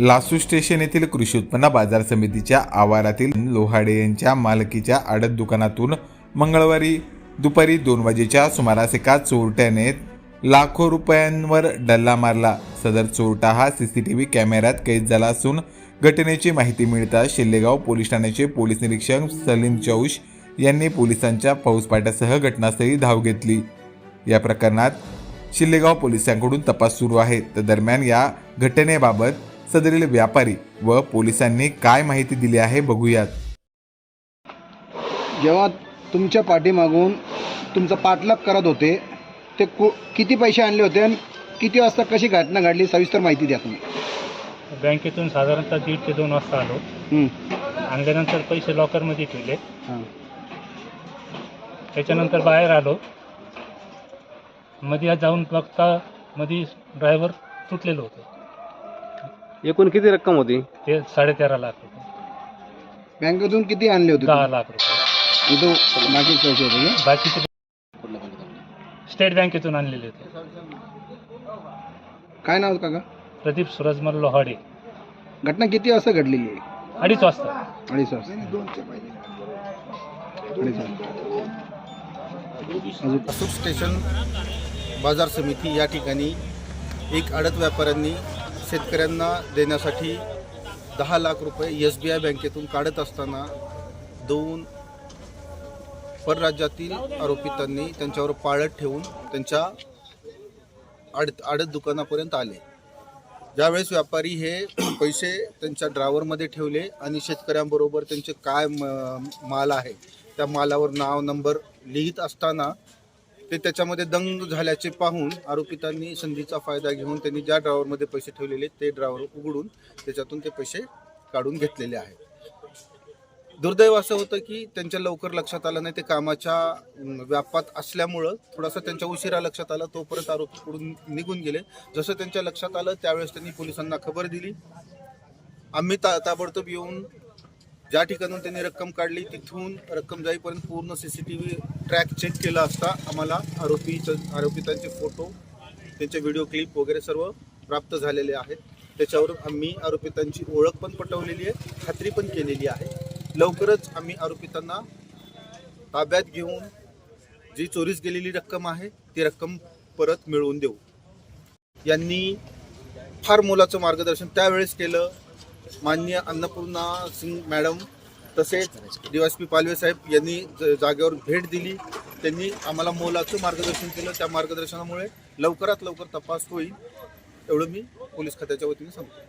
लासू station येथील कृषी उत्पन्न बाजार समितीच्या आवारातील लोहाडे यांच्या मालकीच्या आडत दुकानातून मंगळवारी दुपारी दोन वाजेच्या सुमारास एका चोरट्याने लाखो रुपयांवर डल्ला मारला. सदर चोरटा हा सीसीटीव्ही कॅमेऱ्यात कैद झाला असून घटनेची माहिती मिळताच शिल्लेगाव पोलीस ठाण्याचे पोलीस निरीक्षक सलीम चौश यांनी पोलिसांच्या फौजपाट्यासह घटनास्थळी धाव घेतली. या प्रकरणात शिल्लेगाव पोलिसांकडून तपास सुरू आहे. तर दरम्यान या घटनेबाबत सदरील व्यापारी व पोलिसांनी काय माहिती दिली आहे बघूयात. जेव्हा तुमच्या पाठीमागून तुमचा पाठलाग करत होते ते कु किती पैसे आणले होते आणि किती वाजता कशी घटना घडली सविस्तर माहिती द्या तुम्ही. बँकेतून साधारणतः दीड ते दोन वाजता आलो. हं, आणल्यानंतर पैसे लॉकरमध्ये ठेवले. हां. त्याच्यानंतर बाहेर आलो. मध्ये जाऊन बघता मध्ये ड्रायव्हर तुटलेलं होतं. एकूण किती रक्कम होती? ते साडेतेरा लाख रुपये बँकेतून किती आणले होते दहा लाख रुपये. इथं बाकी पैसे होते का? बाकीचे स्टेट बँकेतून आणलेले होते. काय नाव काका? प्रदीप सुरजमल लोहाडे. घटना किती वाजता घडलेली आहे? अडीच वाजता. अडीच वाजता. अडीच वाजता. अजून अशोक स्टेशन बाजार समिती या ठिकाणी एक आडत व्यापाऱ्यांनी शेतकऱ्यांना देण्यासाठी दहा लाख रुपये एस बी आय बँकेतून काढत असताना दोन परराज्यातील आरोपितांनी त्यांच्यावर पाळत ठेवून त्यांच्या आडत आडत दुकानापर्यंत आले. ज्यावेळेस व्यापारी हे पैसे त्यांच्या ड्रायव्हरमध्ये ठेवले आणि शेतकऱ्यांबरोबर त्यांचे काय म- माल आहे त्या मालावर नाव नंबर लिहित असताना ते त्याच्यामध्ये दंग झाल्याचे पाहून आरोपितांनी संधीचा फायदा घेऊन त्यांनी ज्या ड्रायव्हरमध्ये पैसे ठेवलेले ते ड्रायव्हर उघडून त्याच्यातून ते पैसे काढून घेतलेले आहेत. दुर्दैव असं होतं की त्यांच्या लवकर लक्षात आलं नाही ते कामाच्या व्यापात असल्यामुळं थोडासा त्यांच्या उशिरा लक्षात आलं तोपर्यंत आरोपी पुढून निघून गेले. जसं त्यांच्या लक्षात आलं त्यावेळेस त्यांनी पोलिसांना खबर दिली. आम्ही ता ताबडतोब येऊन ज्या ठिकाणून त्यांनी रक्कम काढली तिथून रक्कम जाईपर्यंत पूर्ण C C T V track check केला असता आम्हाला आरोपीचं आरोपितांचे फोटो त्यांचे व्हिडिओ क्लिप वगैरे सर्व प्राप्त झालेले आहेत. त्याच्यावर आम्ही आरोपितांची ओळख पण पटवलेली आहे खात्री पण केलेली आहे. लवकरच आम्ही आरोपितांना ताब्यात घेऊन जी चोरीस गेलेली रक्कम आहे ती रक्कम परत मिळवून देऊ. यांनी फार मोलाचं मार्गदर्शन त्यावेळेस केलं. माननीय अन्नपूर्णा सिंग मॅडम तसेच D Y P Palve saheb यांनी ज- जागेवर भेट दिली. त्यांनी आम्हाला मोलाचं मार्गदर्शन केलं. त्या मार्गदर्शनामुळे लवकरात लवकर तपास होईल. एवढं मी पोलीस खात्याच्या वतीने सांगतो.